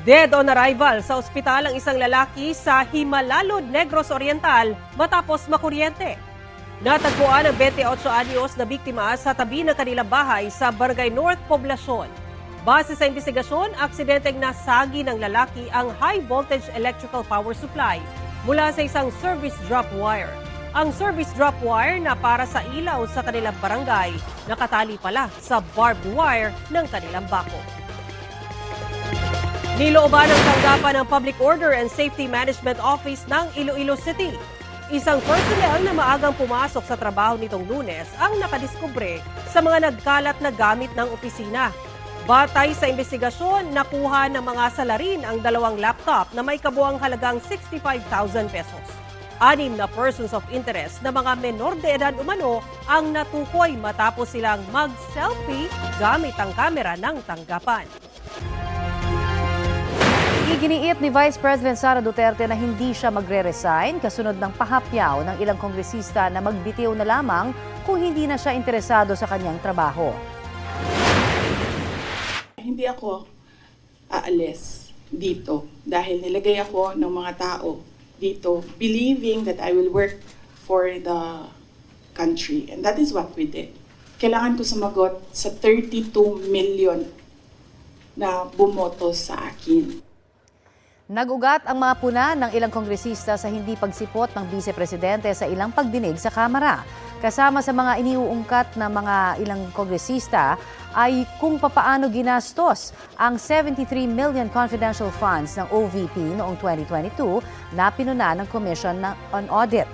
Dead on arrival sa ospital ang isang lalaki sa Himalalud, Negros Oriental matapos makuryente. Natagpuan ang 28 anyos na biktima sa tabi ng kanilang bahay sa Barangay North Poblacion. Base sa investigasyon, aksidenteng nasagi ng lalaki ang high voltage electrical power supply mula sa isang service drop wire. Ang service drop wire na para sa ilaw sa kanilang barangay, nakatali pala sa barbed wire ng kanilang bako. Nilooban ang tanggapan ng Public Order and Safety Management Office ng Iloilo City. Isang personnel na maagang pumasok sa trabaho nitong lunes ang nakadiskubre sa mga nagkalat na gamit ng opisina. Batay sa investigasyon, nakuha ng mga salarin ang dalawang laptop na may kabuang halagang 65,000 pesos. Anim na persons of interest na mga menor de edad umano ang natukoy matapos silang mag-selfie gamit ang kamera ng tanggapan. Iginiit ni Vice President Sara Duterte na hindi siya magre-resign kasunod ng pahapyaw ng ilang kongresista na magbitiw na lamang kung hindi na siya interesado sa kanyang trabaho. Hindi ako aalis dito dahil nilagay ako ng mga tao dito believing that I will work for the country. And that is what we did. Kailangan ko sumagot sa 32 million na bumoto sa akin. Nagugat ang mga puna ng ilang kongresista sa hindi pagsipot ng Vice Presidente sa ilang pagdinig sa Kamara. Kasama sa mga iniuungkat ng mga ilang kongresista ay kung papaano ginastos ang 73 million confidential funds ng OVP noong 2022 na pinuna ng Commission na- on Audit.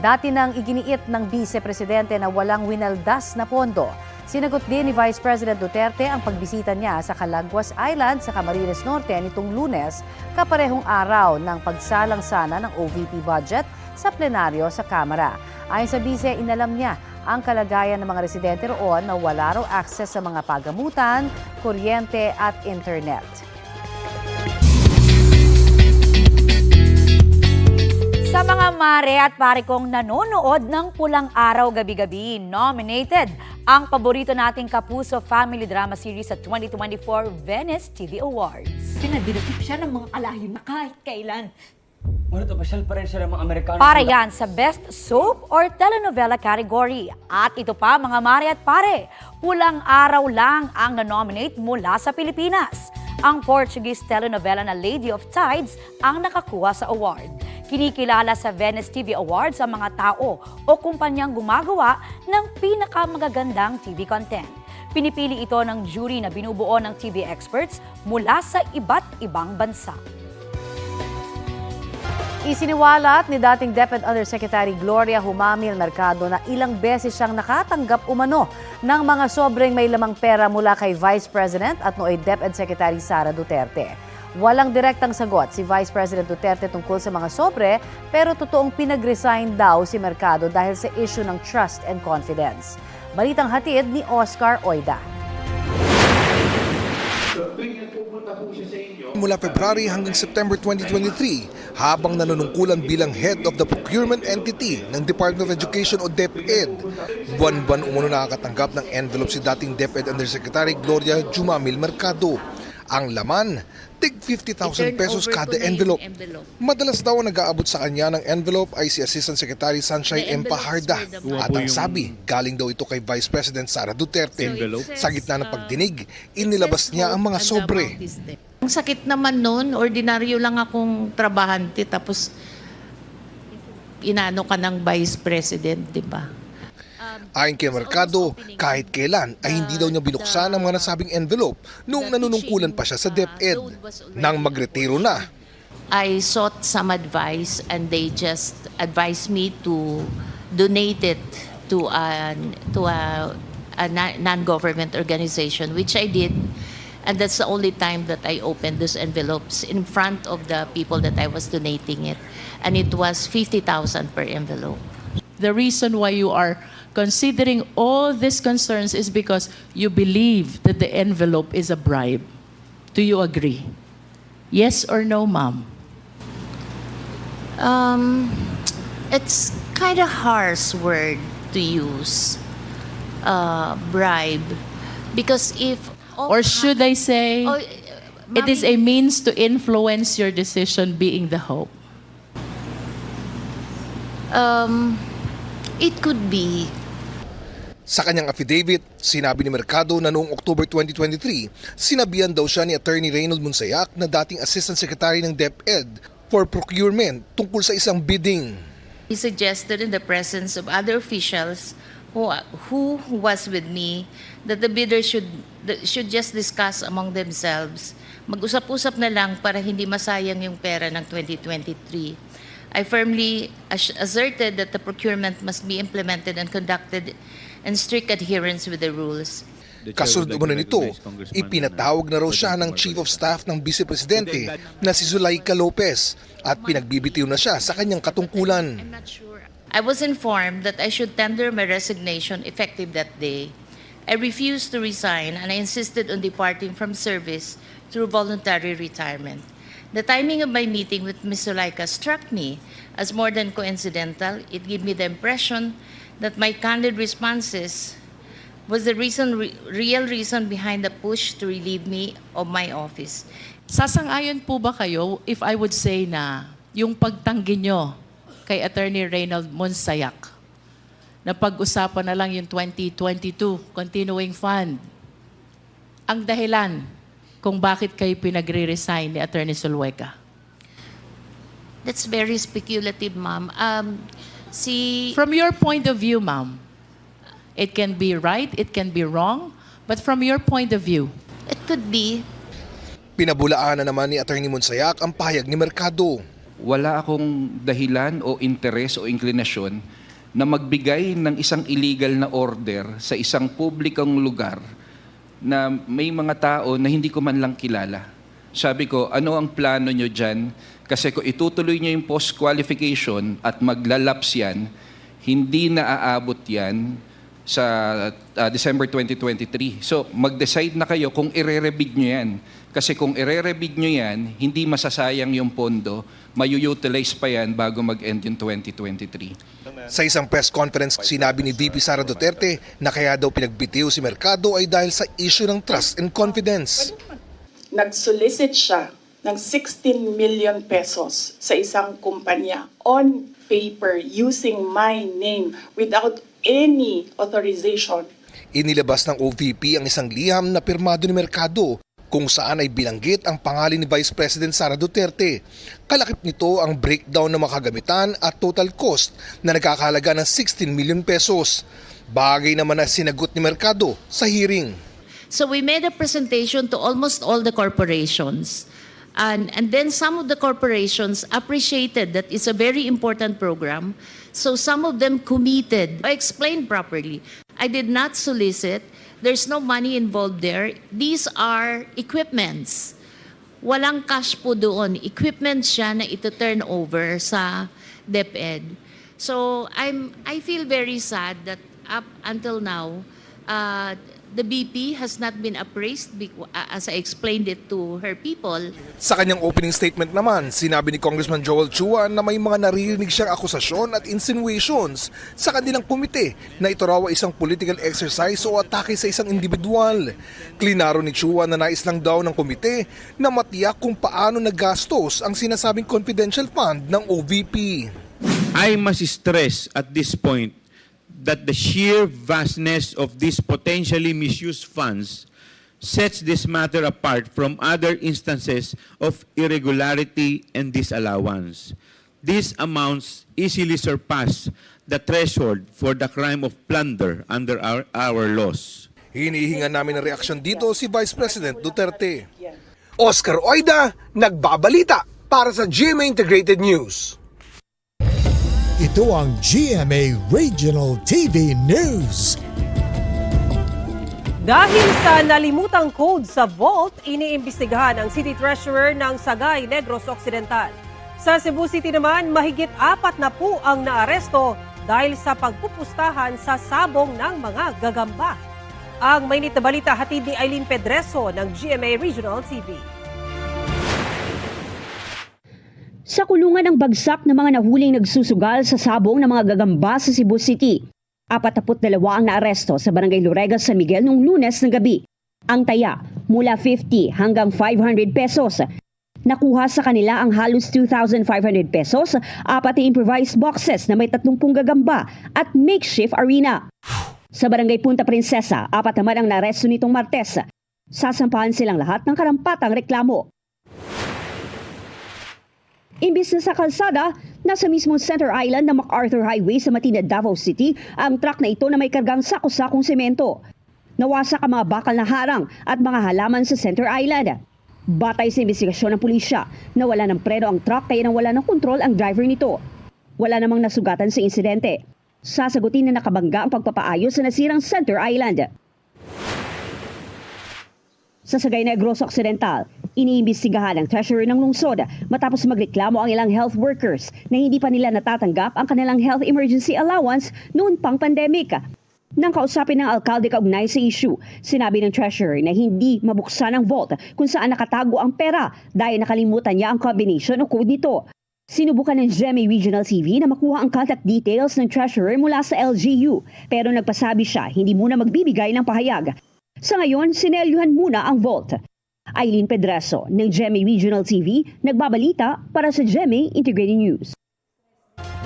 Dati nang iginiit ng Vice Presidente na walang winaldas na pondo. Sinagot din ni Vice President Duterte ang pagbisita niya sa Calaguas Island sa Camarines Norte nitong lunes, kaparehong araw ng pagsalang sana ng OVP budget sa plenaryo sa Kamara. Ayon sa Vice, inalam niya ang kalagayan ng mga residente roon na wala raw access sa mga pagamutan, kuryente at internet. Sa mga mare at pare kong nanonood ng Pulang Araw Gabi-Gabi, nominated ang paborito nating Kapuso Family Drama Series sa 2024 Venice TV Awards. Pinadilitip siya ng mga kalahim na kahit kailan. Ano to, pasyal pa rin siya ng mga Amerikano. Para yan sa Best Soap or Telenovela category. At ito pa mga mare at pare, Pulang Araw lang ang na-nominate mula sa Pilipinas. Ang Portuguese telenovela na Lady of Tides ang nakakuha sa award. Kinikilala sa Venice TV Awards ang mga tao o kumpanyang gumagawa ng pinakamagagandang TV content. Pinipili ito ng jury na binubuo ng TV experts mula sa iba't ibang bansa. Isiniwalat ni dating DepEd Undersecretary Gloria Humamil Mercado na ilang beses siyang nakatanggap umano ng mga sobrang may lamang pera mula kay Vice President at nooy DepEd Secretary Sara Duterte. Walang direktang sagot si Vice President Duterte tungkol sa mga sobre pero totoong pinag-resign daw si Mercado dahil sa issue ng trust and confidence. Balitang hatid ni Oscar Oida. mula February hanggang September 2023 habang nanunungkulan bilang head of the procurement entity ng Department of Education o DepEd. Buwan-buwan umuno nakakatanggap ng envelope si dating DepEd Undersecretary Gloria Jumamil Mercado. Ang laman, tig 50,000 pesos kada envelope. Madalas daw ang nag-aabot sa kanya ng envelope ay si Assistant Secretary Sunshine M. Paharda. At ang sabi, galing daw ito kay Vice President Sara Duterte. Sa gitna ng pagdinig, inilabas niya ang mga sobre. Ang sakit naman noon, ordinaryo lang akong trabahante tapos inano ka ng vice president, di ba? Ayon kay Mercado, kahit kailan ay hindi daw niya binuksan ang mga nasabing envelope noong nanunungkulan pa siya sa DepEd. Nang magretiro na, I sought some advice and they just advised me to donate it to an to a, a non-government organization, which I did. And that's the only time that I opened those envelopes in front of the people that I was donating it. And it was 50,000 per envelope. The reason why you are considering all these concerns is because you believe that the envelope is a bribe. Do you agree? Yes or no, ma'am? Um, it's kind of harsh word to use, uh, bribe, because if Or should I say, Oh, It is a means to influence your decision being the hope. Um, it could be. Sa kanyang affidavit, sinabi ni Mercado na noong October 2023, sinabihan daw siya ni Attorney Reynold Monsayak na dating Assistant Secretary ng DepEd for procurement tungkol sa isang bidding. He suggested in the presence of other officials who, who was with me that the bidder should, should just discuss among themselves. Mag-usap-usap na lang para hindi masayang yung pera ng 2023. I firmly as- asserted that the procurement must be implemented and conducted in strict adherence with the rules. Kasunod umano nito, ipinatawag na raw siya ng Chief of Staff ng Vice Presidente na si Zulaika Lopez at pinagbibitiw na siya sa kanyang katungkulan. I was informed that I should tender my resignation effective that day. I refused to resign and I insisted on departing from service through voluntary retirement. The timing of my meeting with Ms. Zuleika struck me as more than coincidental. It gave me the impression that my candid responses was the reason, re- real reason behind the push to relieve me of my office. Sasang-ayon po ba kayo if I would say na yung pagtanggi nyo kay Attorney Reynold Monsayak na pag-usapan na lang yung 2022 continuing fund ang dahilan kung bakit kayo pinagre-resign ni Attorney Sulweka? That's very speculative, ma'am. Um, si From your point of view, ma'am, it can be right, it can be wrong, but from your point of view, it could be Pinabulaan na naman ni Attorney Monsayak ang pahayag ni Mercado. wala akong dahilan o interes o inklinasyon na magbigay ng isang illegal na order sa isang publikong lugar na may mga tao na hindi ko man lang kilala. Sabi ko, ano ang plano nyo dyan? Kasi kung itutuloy nyo yung post-qualification at maglalaps yan, hindi na aabot yan sa uh, December 2023. So, mag-decide na kayo kung ire-rebid nyo yan. Kasi kung ire-rebid nyo yan, hindi masasayang yung pondo, mayu-utilize pa yan bago mag-end yung 2023. Sa isang press conference, sinabi ni VP Sara Duterte na kaya daw pinagbitiw si Mercado ay dahil sa issue ng trust and confidence. Nag-solicit siya ng 16 million pesos sa isang kumpanya on paper using my name without any authorization. Inilabas ng OVP ang isang liham na pirmado ni Mercado kung saan ay binanggit ang pangalan ni Vice President Sara Duterte. Kalakip nito ang breakdown ng makagamitan at total cost na nagkakahalaga ng 16 million pesos. Bagay naman na sinagot ni Mercado sa hearing. So we made a presentation to almost all the corporations. And, and then some of the corporations appreciated that it's a very important program. So some of them committed. I explained properly. I did not solicit. There's no money involved there. These are equipments. Walang cash po doon. Equipment siya na ito turn over sa DepEd. So I'm I feel very sad that up until now, uh, the BP has not been appraised uh, as I explained it to her people. Sa kanyang opening statement naman, sinabi ni Congressman Joel Chua na may mga naririnig siyang akusasyon at insinuations sa kanilang komite na ito raw ay isang political exercise o atake sa isang individual. Klinaro ni Chua na nais lang daw ng komite na matiyak kung paano nagastos ang sinasabing confidential fund ng OVP. I must stress at this point that the sheer vastness of these potentially misused funds sets this matter apart from other instances of irregularity and disallowance. These amounts easily surpass the threshold for the crime of plunder under our, our laws. Hinihingan namin ng reaksyon dito si Vice President Duterte. Oscar Oida, nagbabalita para sa GMA Integrated News. Ito ang GMA Regional TV News. Dahil sa nalimutang code sa vault, iniimbestigahan ang City Treasurer ng Sagay, Negros Occidental. Sa Cebu City naman, mahigit apat na po ang naaresto dahil sa pagpupustahan sa sabong ng mga gagamba. Ang mainit na balita hatid ni Eileen Pedreso ng GMA Regional TV. Sa kulungan ng bagsak ng mga nahuling nagsusugal sa sabong ng mga gagamba sa Cebu City. 42 ang naaresto sa Barangay Lorega, San Miguel noong lunes ng gabi. Ang taya, mula 50 hanggang 500 pesos. Nakuha sa kanila ang halos 2,500 pesos, apat na improvised boxes na may 30 gagamba at makeshift arena. Sa barangay Punta Princesa, apat naman ang naresto nitong Martes. Sasampahan silang lahat ng karampatang reklamo. Imbis na sa kalsada, nasa mismong center island ng MacArthur Highway sa Matina, Davao City, ang truck na ito na may kargang sako-sakong semento. Nawasak ang mga bakal na harang at mga halaman sa center island. Batay sa investigasyon ng pulisya, nawala ng preno ang truck kaya nawala ng kontrol ang driver nito. Wala namang nasugatan sa insidente. Sasagutin na nakabangga ang pagpapaayos sa nasirang center island. Sa Sagay Negros Occidental, iniimbestigahan ng treasurer ng lungsod matapos magreklamo ang ilang health workers na hindi pa nila natatanggap ang kanilang health emergency allowance noon pang pandemic. Nang kausapin ng alkalde kaugnay sa issue, sinabi ng treasurer na hindi mabuksan ang vault kung saan nakatago ang pera dahil nakalimutan niya ang combination o code nito. Sinubukan ng GMA Regional TV na makuha ang contact details ng treasurer mula sa LGU pero nagpasabi siya hindi muna magbibigay ng pahayag. Sa ngayon, sinelyuhan muna ang vault. Eileen Pedreso ng GMA Regional TV nagbabalita para sa GMA Integrated News.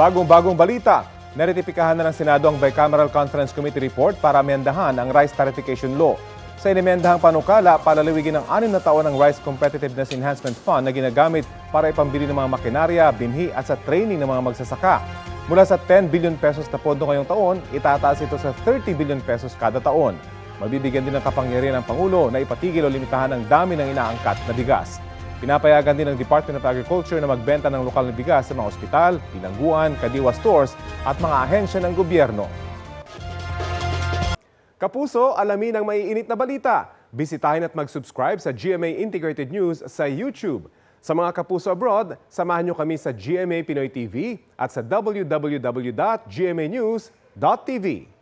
Bagong-bagong balita, neretipikahan na ng Senado ang Bicameral Conference Committee report para amendahan ang Rice Tarification Law. Sa inimendahang panukala, palaliwigin ng anim na taon ang Rice Competitiveness Enhancement Fund na ginagamit para ipambili ng mga makinarya, binhi at sa training ng mga magsasaka. Mula sa 10 billion pesos na pondo ngayong taon, itataas ito sa 30 billion pesos kada taon. Mabibigyan din ng kapangyarihan ng Pangulo na ipatigil o limitahan ang dami ng inaangkat na bigas. Pinapayagan din ng Department of Agriculture na magbenta ng lokal na bigas sa mga ospital, bilangguan, kadiwa stores at mga ahensya ng gobyerno. Kapuso, alamin ang maiinit na balita. Bisitahin at mag-subscribe sa GMA Integrated News sa YouTube. Sa mga kapuso abroad, samahan nyo kami sa GMA Pinoy TV at sa www.gmanews.tv.